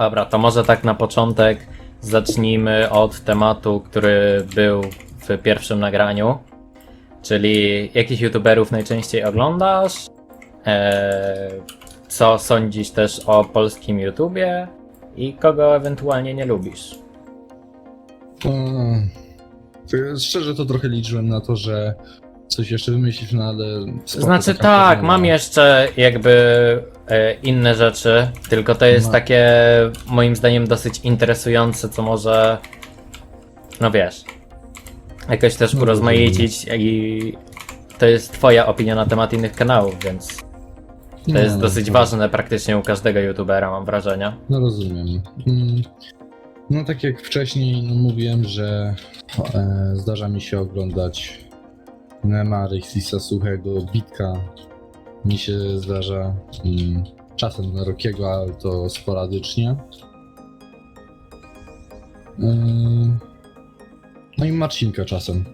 Dobra, to może tak na początek zacznijmy od tematu, który był w pierwszym nagraniu. Czyli jakich youtuberów najczęściej oglądasz? Eee, co sądzisz też o polskim YouTubie? I kogo ewentualnie nie lubisz? Mm. Szczerze to trochę liczyłem na to, że coś jeszcze wymyślisz, no ale... spoko, Znaczy taka tak, mam jeszcze jakby e, inne rzeczy, tylko to jest No. takie moim zdaniem dosyć interesujące, co może, no wiesz, jakoś też No, urozmaicić i to jest twoja opinia na temat innych kanałów, więc to No, jest dosyć no, ważne praktycznie u każdego youtubera, mam wrażenie. No rozumiem. Mm. No tak jak wcześniej no, mówiłem, że e, zdarza mi się oglądać Nema, Rexisa Suchego, Bitka. Mi się zdarza mm, czasem na Rokiego, ale to sporadycznie. Ym, no i Marcinka czasem.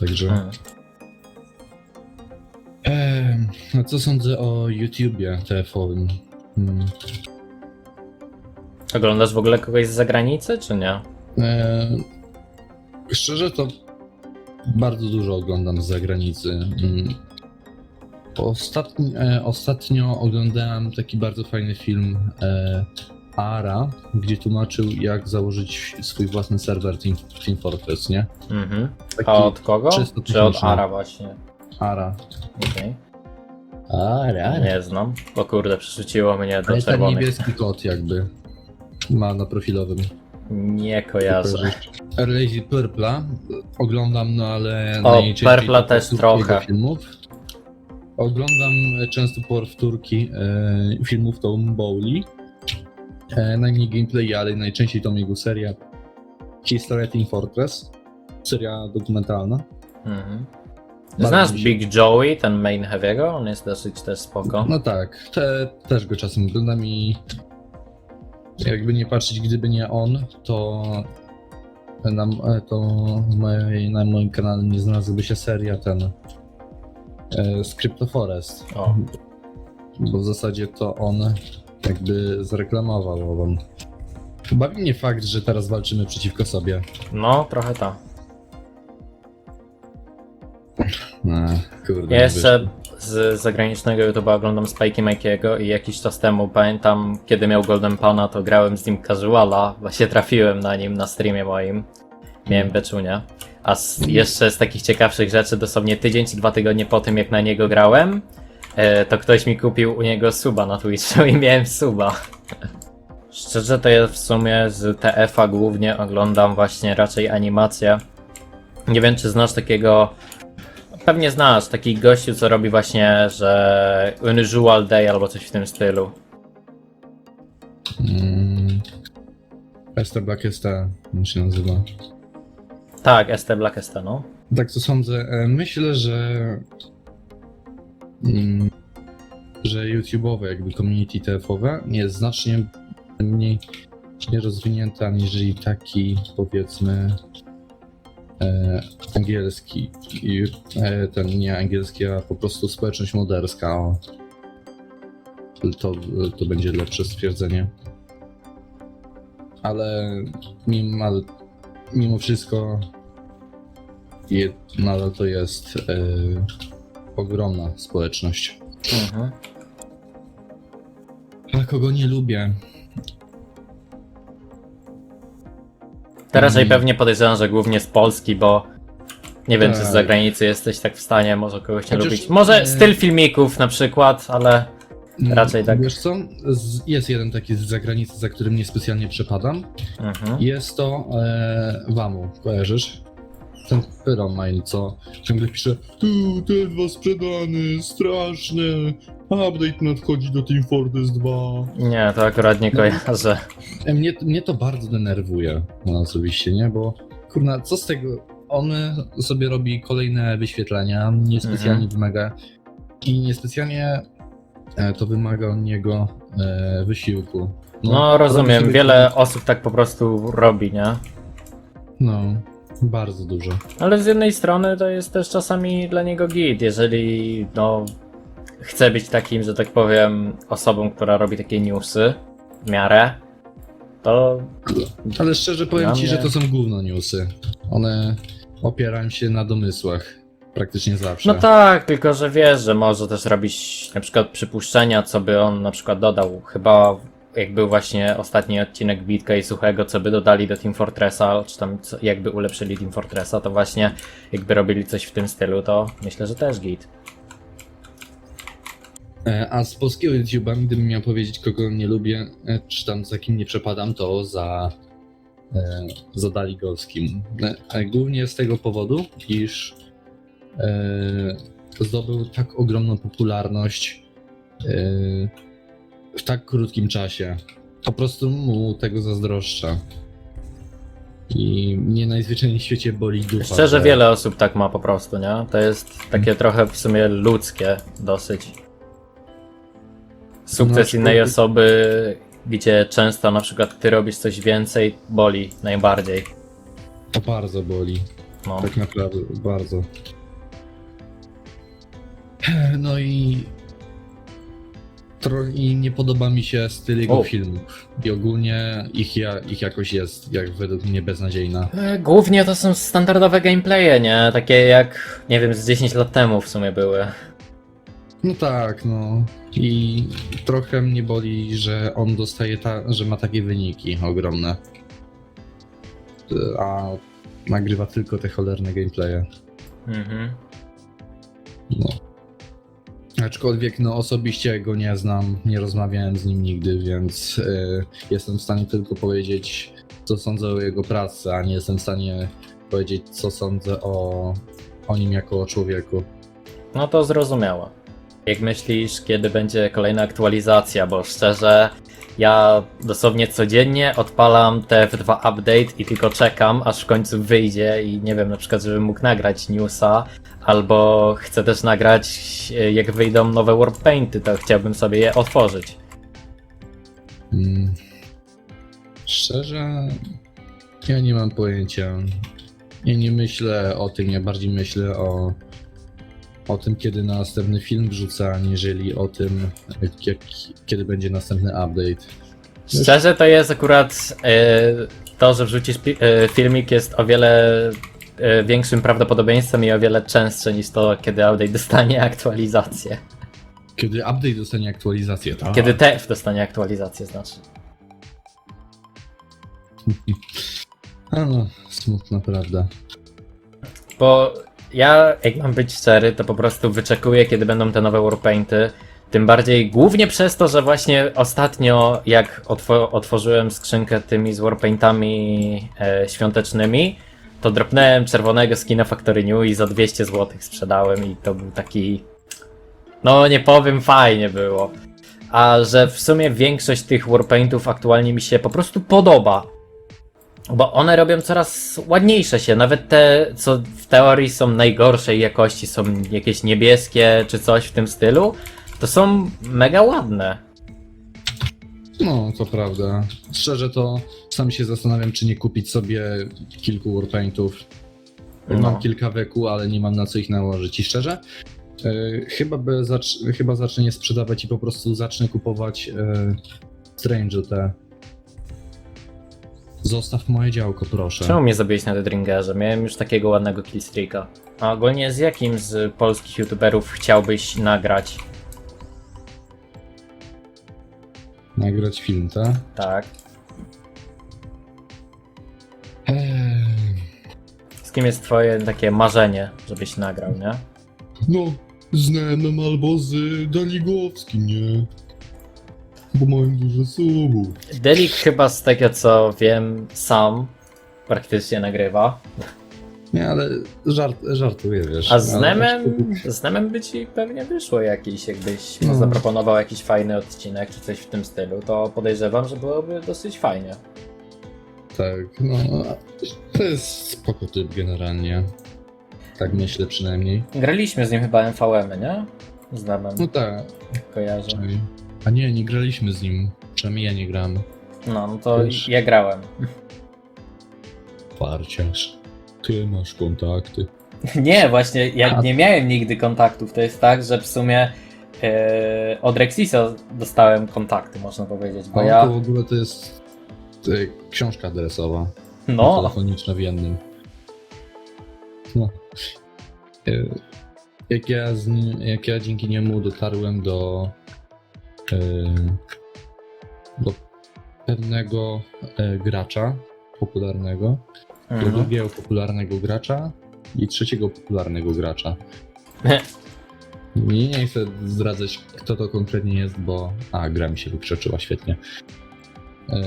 Także. Hmm. Em, a co sądzę o YouTubie TF-owym? Hmm. Oglądasz w ogóle kogoś z zagranicy, czy nie? E, szczerze to bardzo dużo oglądam z zagranicy. Mm. Ostatni, e, ostatnio oglądałem taki bardzo fajny film e, Ara, gdzie tłumaczył jak założyć swój własny serwer Team, Team Fortress, nie? Mhm. Taki A od kogo? Czy od. Ara właśnie? Ara. Okej. Ara. Nie znam, bo kurde, przerzuciło mnie do To jest ten czerwonych. niebieski kot jakby. Ma na profilowym. Nie kojarzę. Lazy Purpla oglądam, no ale O, najczęściej Purpla to też trochę. filmów. Oglądam często powtórki e, filmów Tom Bowley. E, najmniej gameplay, ale najczęściej to jego seria Historia Team Fortress. Seria dokumentalna. Mhm. Znasz Big Joey, ten main heavy'ego? On jest dosyć też spoko. No tak, te, też go czasem oglądam i jakby nie patrzeć, gdyby nie on, to na, to w mojej, na moim kanale nie znalazłby się seria ten e, z Crypto Forest, O, bo w zasadzie to on jakby zareklamował ową. Bawi mnie fakt, że teraz walczymy przeciwko sobie. no trochę tak. No, kurde. Nie jeszcze wyszło. Z zagranicznego YouTube'a oglądam Spike'i Mikey'ego i jakiś czas temu, pamiętam, kiedy miał Golden Pana, to grałem z nim casuala, właśnie trafiłem na nim na streamie moim. Miałem beczunia. A z, jeszcze z takich ciekawszych rzeczy, dosłownie tydzień czy dwa tygodnie po tym, jak na niego grałem, e, to ktoś mi kupił u niego suba na Twitchu i miałem suba. Szczerze to ja w sumie z TF-a głównie oglądam właśnie raczej animacje. Nie wiem, czy znasz takiego Pewnie znasz, taki gościu, co robi właśnie, że Unusual Day albo coś w tym stylu. Mm. Esther Black jest ta, jak się nazywa. Tak, ST Black ST, no. Tak to sądzę. E, Myślę, że mm, że YouTube'owe, jakby community TF-owe jest znacznie mniej rozwinięte aniżeli taki powiedzmy angielski. I, e, ten nie angielski, a po prostu społeczność moderska. O. To, to będzie lepsze stwierdzenie. Ale mimo, mimo wszystko je, nadal to jest e, ogromna społeczność. Mhm. A kogo nie lubię? Teraz Mm. pewnie podejrzewam, że głównie z Polski, bo nie wiem, czy z Tak. zagranicy jesteś tak w stanie może kogoś nie Chociaż, lubić. Może e, styl filmików na przykład, ale Mm, Raczej tak. Wiesz co? Z, jest jeden taki z zagranicy, za którym niespecjalnie przepadam. mhm. Jest to e, Wamu, kojarzysz? Ten Pyromine, co ciągle pisze Tu, ten dwa sprzedany, straszne, update nadchodzi do Team Fortress 2. nie, to akurat nie kojarzę. E, Mnie, mnie to bardzo denerwuje, no, osobiście, nie? Bo kurna, co z tego? On sobie robi kolejne wyświetlenia, niespecjalnie Mhm. wymaga i niespecjalnie e, to wymaga od niego e, wysiłku. No robi rozumiem, wiele osób tak po prostu robi, nie? No, bardzo dużo. Ale z jednej strony to jest też czasami dla niego git, jeżeli no chce być takim, że tak powiem, osobą, która robi takie newsy w miarę, To Ale szczerze powiem Dla ci, mnie- że to są gówno newsy. One opierają się na domysłach. Praktycznie zawsze. No tak, tylko że wiesz, że może też robić na przykład przypuszczenia, co by on na przykład dodał. Chyba jak był właśnie ostatni odcinek Bitka i Suchego, co by dodali do Team Fortressa, czy tam co, jakby ulepszyli Team Fortressa, to właśnie jakby robili coś w tym stylu, to myślę, że też git. E, A z polskiego YouTube'a, gdybym miał powiedzieć, kogo nie lubię, e, czy tam za kim nie przepadam, to za, e, za Daligowskim. E, Głównie z tego powodu, iż zdobył tak ogromną popularność w tak krótkim czasie. Po prostu mu tego zazdroszczę. I mnie najzwyczajniej w świecie boli dupa. Szczerze, że- wiele osób tak ma po prostu, nie? To jest takie trochę w sumie ludzkie dosyć. Sukces No, innej szkoda. osoby, gdzie często na przykład ty robisz coś więcej, boli najbardziej. To bardzo boli. No. Tak naprawdę, bardzo. No i. Tro, I nie podoba mi się styl jego O. filmów. I ogólnie ich, ja, ich jakość jest, jak według mnie, beznadziejna. E, Głównie to są standardowe gameplaye, nie? Takie jak, nie wiem, z 10 lat temu w sumie były. No tak, no. I trochę mnie boli, że on dostaje, ta, że ma takie wyniki ogromne. A nagrywa tylko te cholerne gameplaye. Mhm. No. Aczkolwiek no osobiście go nie znam, nie rozmawiałem z nim nigdy, więc y, jestem w stanie tylko powiedzieć, co sądzę o jego pracy, a nie jestem w stanie powiedzieć, co sądzę o, o nim jako o człowieku. No to zrozumiałe. Jak myślisz, kiedy będzie kolejna aktualizacja? Bo szczerze, ja dosłownie codziennie odpalam TF2 update i tylko czekam, aż w końcu wyjdzie i nie wiem, na przykład, żebym mógł nagrać newsa, albo chcę też nagrać, e, jak wyjdą nowe Warpainty, to chciałbym sobie je otworzyć. Mm. Szczerze, ja nie mam pojęcia. Ja nie myślę o tym, ja bardziej myślę o, o tym, kiedy następny film wrzucę, aniżeli o tym, jak, kiedy będzie następny update. Szczerze to jest akurat e, to, że wrzucisz pi- e, filmik jest o wiele e, większym prawdopodobieństwem i o wiele częstsze niż to, kiedy update dostanie aktualizację. Kiedy update dostanie aktualizację, tak? Kiedy TF dostanie aktualizację, znaczy. A no, smutna prawda. Bo ja, jak mam być szczery, to po prostu wyczekuję, kiedy będą te nowe Warpainty. Tym bardziej głównie przez to, że właśnie ostatnio, jak otwo- otworzyłem skrzynkę tymi z Warpaintami e, świątecznymi, to dropnąłem czerwonego skina Factory New i za 200 zł sprzedałem i to był taki... No nie powiem, fajnie było. A że w sumie większość tych Warpaintów aktualnie mi się po prostu podoba. Bo one robią coraz ładniejsze się. Nawet te, co w teorii są najgorszej jakości, są jakieś niebieskie czy coś w tym stylu, to są mega ładne. No, to prawda. Szczerze to sam się zastanawiam, czy nie kupić sobie kilku warpaintów. No. Mam kilka weku, ale nie mam na co ich nałożyć. I szczerze, e, chyba, by zacz- chyba zacznę je sprzedawać i po prostu zacznę kupować Strange te. Zostaw moje działko, proszę. Czemu mnie zabiłeś na Deadringerze? Miałem już takiego ładnego killstreaka. A ogólnie z jakim z polskich youtuberów chciałbyś nagrać? Nagrać film, tak? Tak. Eee, Z kim jest twoje takie marzenie, żebyś nagrał, nie? no, z Nemem albo z Daligowskim, nie? Bo mają dużo subów. Delik chyba z tego co wiem sam praktycznie nagrywa. Nie, ale żart, żartuję, wiesz. A z Ale Nemem, z Nemem by ci pewnie wyszło jakiś, jakbyś mu No. zaproponował jakiś fajny odcinek czy coś w tym stylu, to podejrzewam, że byłoby dosyć fajnie. Tak, no. To jest spoko typ generalnie. Tak myślę przynajmniej. Graliśmy z nim chyba MVM, nie? Z Nemem, No tak. kojarzę. A nie, nie graliśmy z nim. Przynajmniej ja nie gram. No, no to Wiesz. ja grałem. Parciarz. Ty masz kontakty. Nie, właśnie ja A- nie miałem nigdy kontaktów. To jest tak, że w sumie e, od Rexisa dostałem kontakty, można powiedzieć, bo A ja... to w ogóle to jest. y, książka adresowa. No, telefoniczna w jednym. No. E, Jak ja, z, nim- jak ja dzięki niemu dotarłem do, e, do pewnego e, gracza popularnego, do mhm. drugiego popularnego gracza i trzeciego popularnego gracza. I nie chcę zdradzać, kto to konkretnie jest, bo. A, gra mi się wykrzeczyła świetnie. E,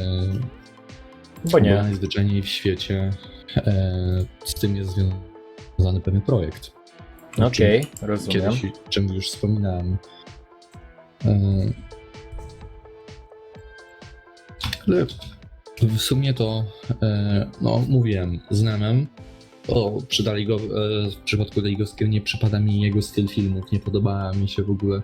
bo bo nie. najzwyczajniej w świecie e, z tym jest związany pewien projekt. Okej, rozumiem. Kiedyś, czym już wspominałem. E, ale w sumie to, e, no mówiłem, z Nemem, o, przydali go, e, w przypadku Ligowskiego nie przypada mi jego styl filmów, nie podoba mi się w ogóle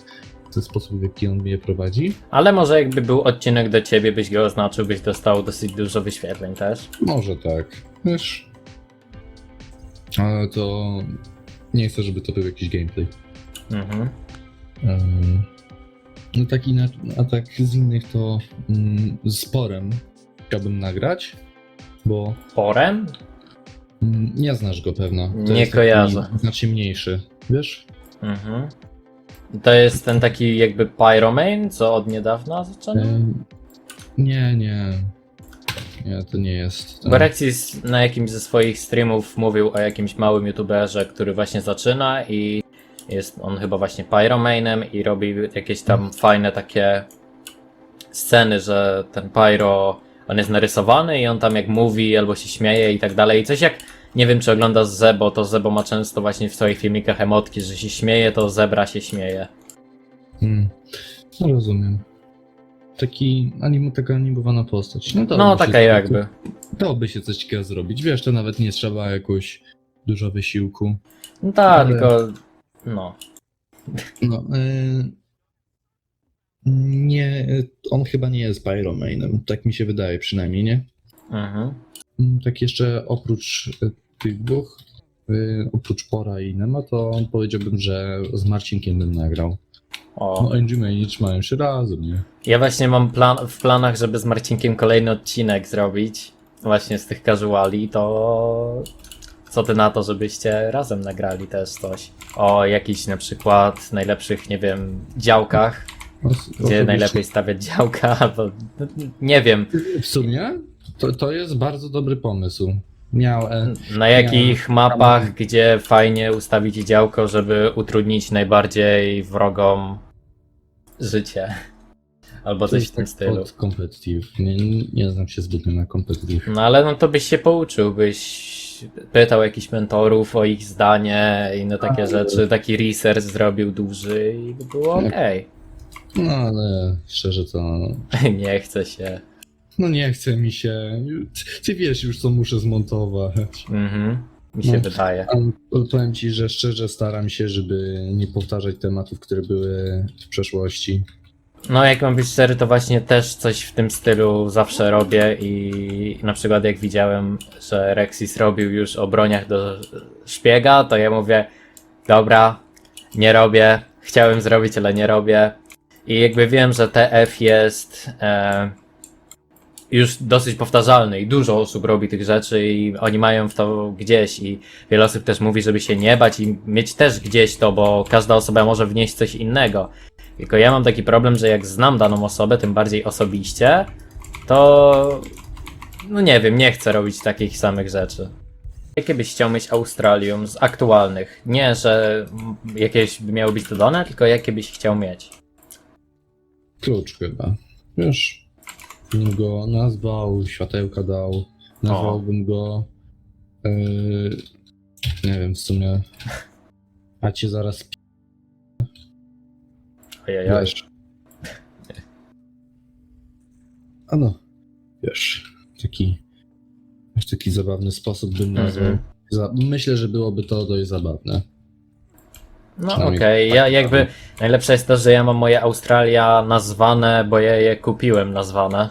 ten sposób, w jaki on je prowadzi. Ale może jakby był odcinek do ciebie, byś go oznaczył, byś dostał dosyć dużo wyświetleń też. Może tak, wiesz. Ale to nie chcę, żeby to był jakiś gameplay. Mhm. No tak inaczej, a tak z innych to mm, z sporem chciałbym nagrać, bo Porem? mm, nie znasz go pewno. To Nie kojarzę. Taki znacznie mniejszy, wiesz? Mhm. To jest ten taki jakby Pyromane, co od niedawna zaczęto? Ym, nie, nie. Nie, to nie jest. Bo Rexis na jakimś ze swoich streamów mówił o jakimś małym youtuberze, który właśnie zaczyna i jest on chyba właśnie Pyromanem i robi jakieś tam fajne takie sceny, że ten Pyro, on jest narysowany i on tam jak mówi albo się śmieje i tak dalej. I coś jak, nie wiem czy oglądasz Zebo, to Zebo ma często właśnie w swoich filmikach emotki, że się śmieje, to zebra się śmieje. Mm, no rozumiem. Taki anim, taka animowana postać. No, No się taka coś- jakby. Dałoby się coś takiego zrobić. Wiesz, to nawet nie trzeba jakoś dużo wysiłku. No tak, Ale- tylko no. No, y, nie, on chyba nie jest Pyromanem, tak mi się wydaje przynajmniej, nie? Mhm. Mm, Tak jeszcze oprócz tych dwóch, y, oprócz Pora i Nema, to powiedziałbym, że z Marcinkiem bym nagrał. O. No, Angie Mage mają się razem, nie? Ja właśnie mam plan, w planach, żeby z Marcinkiem kolejny odcinek zrobić. Właśnie z tych casuali, to co ty na to, żebyście razem nagrali też coś? O jakichś na przykład najlepszych, nie wiem, działkach, No, gdzie najlepiej stawiać działka, albo nie wiem, W sumie to, to jest bardzo dobry pomysł. Miał, e, na jakich mapach, gdzie fajnie ustawić działko, żeby utrudnić najbardziej wrogom życie. Albo coś w tym tak stylu. competitive. Nie, nie znam się zbytnio na competitive. No ale no to byś się pouczył, byś pytał jakichś mentorów o ich zdanie, inne takie rzeczy, taki research zrobił duży i by było Jak- okej. No ale szczerze to Nie chce się. No nie chce mi się. Ty wiesz już, co muszę zmontować. Mhm. Mi się No. wydaje. Powiem ci, że szczerze staram się, żeby nie powtarzać tematów, które były w przeszłości. No jak mam być szczery, to właśnie też coś w tym stylu zawsze robię i na przykład jak widziałem, że Rexis robił już o broniach do szpiega, to ja mówię, dobra, nie robię, chciałem zrobić, ale nie robię. I jakby wiem, że TF jest e, już dosyć powtarzalny i dużo osób robi tych rzeczy i oni mają w to gdzieś i wiele osób też mówi, żeby się nie bać i mieć też gdzieś to, bo każda osoba może wnieść coś innego. Tylko ja mam taki problem, że jak znam daną osobę, tym bardziej osobiście, to no nie wiem, nie chcę robić takich samych rzeczy. Jakie byś chciał mieć Australium z aktualnych? Nie, że jakieś by miały być dodane, tylko jakie byś chciał mieć? Klucz chyba. Wiesz, bym go nazwał, światełka dał. Nazwałbym go. Yy, nie wiem, w sumie. A cię zaraz Ojej, wiesz. A no, wiesz, taki. W taki zabawny sposób bym nazwał. Mhm. Za, myślę, że byłoby to dość zabawne. No okej, tak ja jakby najlepsze jest to, że ja mam moje Australia nazwane, bo ja je kupiłem nazwane.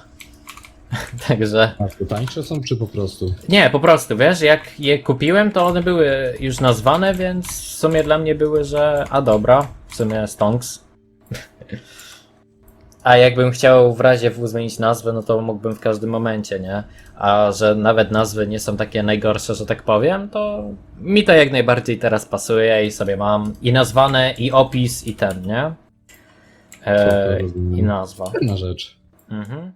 Także A to tańsze są, czy po prostu? Nie, po prostu, wiesz, jak je kupiłem, to one były już nazwane, więc w sumie dla mnie były, że a dobra, w sumie stonks. A jakbym chciał w razie W zmienić nazwę, no to mógłbym w każdym momencie, nie? A że nawet nazwy nie są takie najgorsze, że tak powiem, to mi to jak najbardziej teraz pasuje i sobie mam i nazwane, i opis, i ten, nie? E. I nazwa. Jedna rzecz. Mhm.